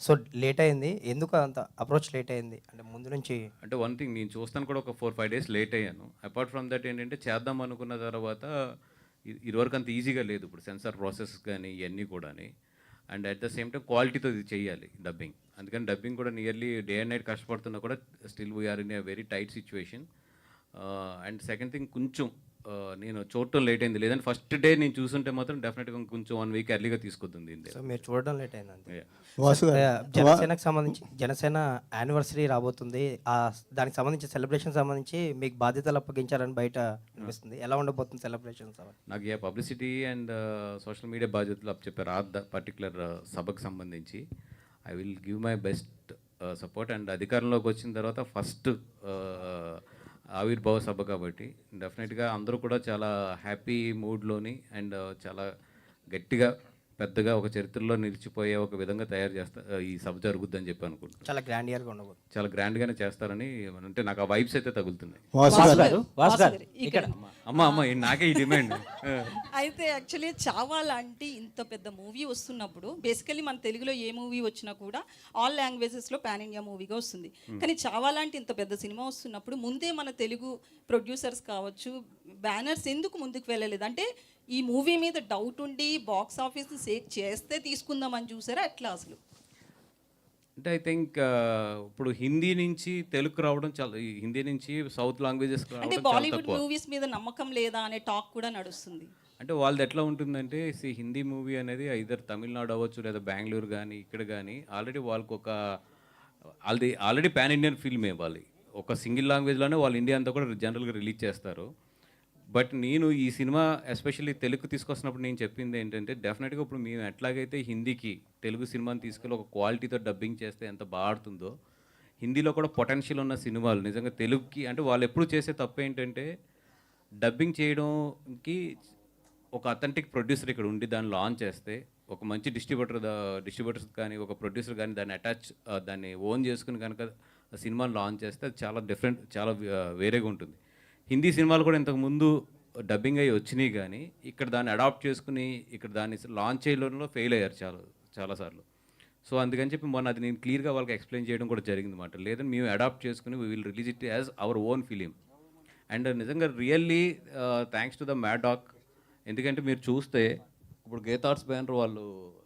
So late అయింది. ఎందుకు అంత అప్రోచ్ లేట్ అయింది? అంటే ముందు నుంచి అంటే వన్ థింగ్ నేను చూస్తాను కూడా ఒక ఫోర్ ఫైవ్ డేస్ లేట్ అయ్యాను. అపార్ట్ ఫ్రమ్ దట్ ఏంటంటే చేద్దాం అనుకున్న తర్వాత ఇదివరకు అంత ఈజీగా లేదు ఇప్పుడు సెన్సార్ ప్రాసెస్ కానీ ఇవన్నీ కూడా and at the same time క్వాలిటీతో ఇది చేయాలి డబ్బింగ్ అందుకని డబ్బింగ్ కూడా నియర్లీ డే అండ్ నైట్ కష్టపడుతున్నా కూడా still we are in a very tight situation and second thing కొంచెం నేను చూడటం లేట్ అయింది. లేదంటే ఫస్ట్ డే నేను చూసుంటే మాత్రం డెఫినెట్గా కొంచెం వన్ వీక్ ఎర్లీగా తీసుకొద్ది దీన్ని. సో మీరు చూడడం లేట్ అయింది అంతే. Yeah. వాసు గారు ఆ, జనసేనకు సంబంధించి జనసేన యానివర్సరీ రాబోతుంది. ఆ దానికి సంబంధించి సెలబ్రేషన్ సంబంధించి మీకు బాధ్యతలు అప్పగించారని బయట అనిపిస్తుంది. ఎలా ఉండబోతుంది సెలబ్రేషన్ నాకు a publicity and social media బాధ్యతలు అప్ చెప్పారు. ఆ పర్టికులర్ సభకు సంబంధించి. I will give my best support and అధికారంలోకి వచ్చిన తర్వాత ఫస్ట్ ఆవిర్భావ సభ కాబట్టి డెఫినెట్గా అందరూ కూడా చాలా హ్యాపీ మూడ్లోని అండ్ చాలా గట్టిగా పెద్దగా ఒక చరిత్రలో నిలిచిపోయే ఒక విధంగా తయారు చేస్తా ఈ సభ జరుగుద్దని చెప్పి అనుకుంటున్నాను. చాలా గ్రాండ్ ఇయర్గా ఉండబోతుంది చాలా గ్రాండ్గానే చేస్తారని అంటే నాకు ఆ వైబ్స్ అయితే తగులుతున్నాయి. ఇక్కడ. అమ్మ నాకే ఈ డిమాండ్. అయితే యాక్చువల్లీ చావా లాంటి ఇంత పెద్ద మూవీ వస్తున్నప్పుడు బేసికలీ మన తెలుగులో ఏ మూవీ వచ్చినా కూడా ఆల్ లాంగ్వేజెస్లో పాన్ ఇండియా మూవీగా వస్తుంది. కానీ చావా లాంటి ఇంత పెద్ద సినిమా వస్తున్నప్పుడు ముందే మన తెలుగు ప్రొడ్యూసర్స్ కావచ్చు బ్యానర్స్ ఎందుకు ముందుకు వెళ్ళలేదు? అంటే ఈ మూవీ మీద డౌట్ ఉండి బాక్స్ ఆఫీస్ని సేక్ చేస్తే తీసుకుందామని చూసారా? అట్లా అసలు? అంటే ఐ థింక్ ఇప్పుడు హిందీ నుంచి తెలుగు రావడం చాలా హిందీ నుంచి సౌత్ లాంగ్వేజెస్ అంటే బాలీవుడ్ మూవీస్ మీద నమ్మకం లేదా అనే టాక్ కూడా నడుస్తుంది. అంటే వాళ్ళది ఎట్లా ఉంటుందంటే సి హిందీ మూవీ అనేది ఐదర్ తమిళనాడు అవ్వచ్చు లేదా బెంగళూరు కానీ ఇక్కడ కానీ ఆల్రెడీ వాళ్ళకి ఒక వాళ్ళది ఆల్రెడీ పాన్ ఇండియన్ ఫిల్మే వాళ్ళు ఒక సింగిల్ లాంగ్వేజ్లోనే వాళ్ళు ఇండియా అంతా కూడా జనరల్గా రిలీజ్ చేస్తారు. బట్ నేను ఈ సినిమా ఎస్పెషల్లీ తెలుగు తీసుకొస్తున్నప్పుడు నేను చెప్పింది ఏంటంటే డెఫినెట్గా ఇప్పుడు మేము ఎట్లాగైతే హిందీకి తెలుగు సినిమాని తీసుకెళ్ళి ఒక క్వాలిటీతో డబ్బింగ్ చేస్తే ఎంత బాగుంటుందో హిందీలో కూడా పొటెన్షియల్ ఉన్న సినిమాలు నిజంగా తెలుగుకి అంటే వాళ్ళు ఎప్పుడు చేసే తప్పు ఏంటంటే డబ్బింగ్ చేయడంకి ఒక అథెంటిక్ ప్రొడ్యూసర్ ఇక్కడ ఉండి దాన్ని లాంచ్ చేస్తే ఒక మంచి డిస్ట్రిబ్యూటర్ డిస్ట్రిబ్యూటర్స్ కానీ ఒక ప్రొడ్యూసర్ కానీ దాన్ని అటాచ్ దాన్ని ఓన్ చేసుకుని కనుక సినిమాని లాంచ్ చేస్తే అది చాలా డిఫరెంట్ చాలా వేరేగా ఉంటుంది. హిందీ సినిమాలు కూడా ఇంతకు ముందు డబ్బింగ్ అయ్యి వచ్చినాయి కానీ ఇక్కడ దాన్ని అడాప్ట్ చేసుకుని ఇక్కడ దాన్ని లాంచ్ చేయడంలో ఫెయిల్ అయ్యారు చాలా చాలాసార్లు సో అందుకని చెప్పి మొన్న అది నేను క్లియర్గా వాళ్ళకి ఎక్స్ప్లెయిన్ చేయడం కూడా జరిగింది అనమాట లేదని మేము అడాప్ట్ చేసుకుని we will release it as our own film and నిజంగా really thanks to the Maddock ఎందుకంటే మీరు చూస్తే ఇప్పుడు గేతార్ట్స్ బ్యానర్ వాళ్ళు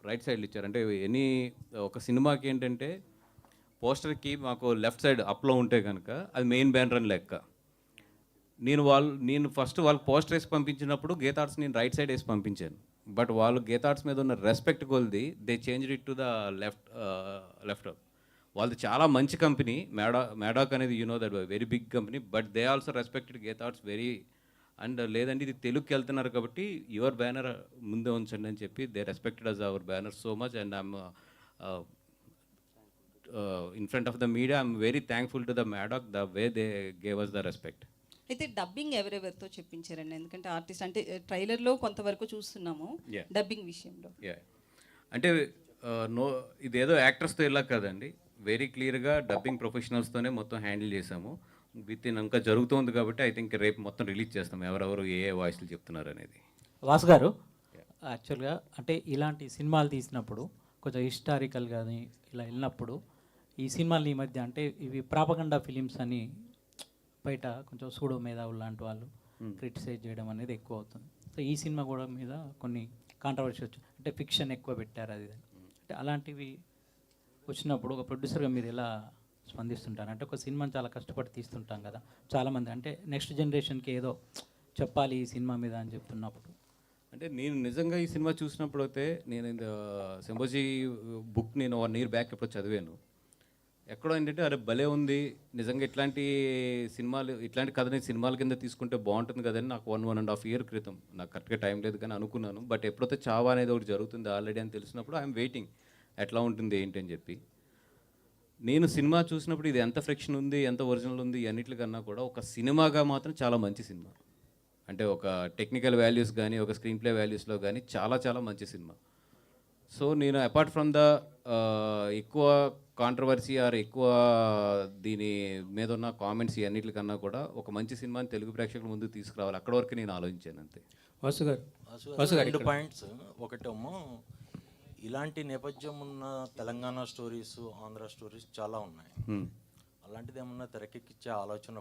రైట్ సైడ్లో ఇచ్చారు. అంటే ఎనీ ఒక సినిమాకి ఏంటంటే పోస్టర్కి మాకు లెఫ్ట్ సైడ్ అప్లో ఉంటే కనుక అది మెయిన్ బ్యానర్ అని లెక్క. నేను వాళ్ళు నేను ఫస్ట్ వాళ్ళు పోస్టర్ వేసి పంపించినప్పుడు గీతార్ట్స్ నేను రైట్ సైడ్ వేసి పంపించాను. బట్ వాళ్ళు గీతార్ట్స్ మీద ఉన్న రెస్పెక్ట్ కొలిది they change it to the left left వాళ్ళది చాలా మంచి కంపెనీ మేడా మేడాక్ అనేది you know that very big company but they also respected Geetha Arts very and లేదండి ఇది తెలుగుకి వెళ్తున్నారు కాబట్టి యువర్ బ్యానర్ ముందే ఉంచండి అని చెప్పి they respected us our banner so much and I'm in front of the media I'm very thankful to the Maddock the way they gave us the respect అయితే డబ్బింగ్ ఎవరెవరితో చెప్పించారండి? ఎందుకంటే ఆర్టిస్ట్ అంటే ట్రైలర్లో కొంతవరకు చూస్తున్నాము. డబ్బింగ్ విషయంలో. యా అంటే నో ఇదేదో యాక్టర్స్తో ఇలా కదండి. వెరీ క్లియర్గా డబ్బింగ్ ప్రొఫెషనల్స్తోనే మొత్తం హ్యాండిల్ చేసాము విత్ ఇన్ ఇంకా జరుగుతోంది కాబట్టి ఐ థింక్ రేపు మొత్తం రిలీజ్ చేస్తాం. ఎవరెవరు ఏ ఏ వాయిస్లు చెప్తున్నారు అనేది. వాసు గారు యాక్చువల్గా అంటే ఇలాంటి సినిమాలు తీసినప్పుడు కొంచెం హిస్టారికల్ కానీ ఇలా వెళ్ళినప్పుడు ఈ సినిమాలు ఈ మధ్య అంటే ఇవి ప్రాపగండా ఫిలిమ్స్ అని బయట కొంచెం సూడో మేధావులు లాంటి వాళ్ళు క్రిటిసైజ్ చేయడం అనేది ఎక్కువ అవుతుంది. సో ఈ సినిమా కూడా మీద కొన్ని కాంట్రవర్సీ వచ్చి. అంటే ఫిక్షన్ ఎక్కువ పెట్టారు అది. అంటే అలాంటివి వచ్చినప్పుడు ఒక ప్రొడ్యూసర్గా మీరు ఎలా స్పందిస్తుంటారు? అంటే ఒక సినిమాని చాలా కష్టపడి తీస్తుంటాం కదా. చాలామంది. అంటే నెక్స్ట్ జనరేషన్కి ఏదో చెప్పాలి ఈ సినిమా మీద అని చెప్తున్నప్పుడు. అంటే నేను నిజంగా ఈ సినిమా చూసినప్పుడు అయితే నేను సింబోజీ బుక్ నేను వన్ ఇయర్ బ్యాక్ ఎప్పుడు చదివాను. ఎక్కడో ఏంటంటే అరే భలే ఉంది. నిజంగా ఇట్లాంటి సినిమాలు ఇట్లాంటి కథని సినిమాల కింద తీసుకుంటే బాగుంటుంది కదని నాకు one one and half year క్రితం. నాకు కరెక్ట్గా టైం లేదు కానీ అనుకున్నాను. బట్ ఎప్పుడైతే చావా అనేది ఒకటి జరుగుతుంది ఆల్రెడీ అని తెలిసినప్పుడు ఐఎమ్ వెయిటింగ్. ఎట్లా ఉంటుంది ఏంటి అని చెప్పి. నేను సినిమా చూసినప్పుడు ఇది ఎంత ఫ్రిక్షన్ ఉంది ఎంత ఒరిజినల్ ఉంది అన్నిటికన్నా కూడా ఒక సినిమాగా మాత్రం చాలా మంచి సినిమా. అంటే ఒక టెక్నికల్ వాల్యూస్ కానీ ఒక స్క్రీన్ ప్లే వాల్యూస్లో కానీ చాలా చాలా మంచి సినిమా. సో నేను అపార్ట్ ఫ్రమ్ ద ఎక్కువ కాంట్రవర్సీ ఆర్ ఎక్కువ దీని మీద ఉన్న కామెంట్స్ అన్నిటికన్నా కూడా ఒక మంచి సినిమాని తెలుగు ప్రేక్షకుల ముందుకు తీసుకురావాలి. అక్కడ వరకు నేను ఆలోచించాను అంతే. వాసు గారు. వాసు గారు రెండు పాయింట్స్. ఒకటేమో ఇలాంటి నేపథ్యం ఉన్న తెలంగాణ స్టోరీస్ ఆంధ్ర స్టోరీస్ చాలా ఉన్నాయి. అలాంటిది ఏమన్నా తెరకెక్కించే ఆలోచన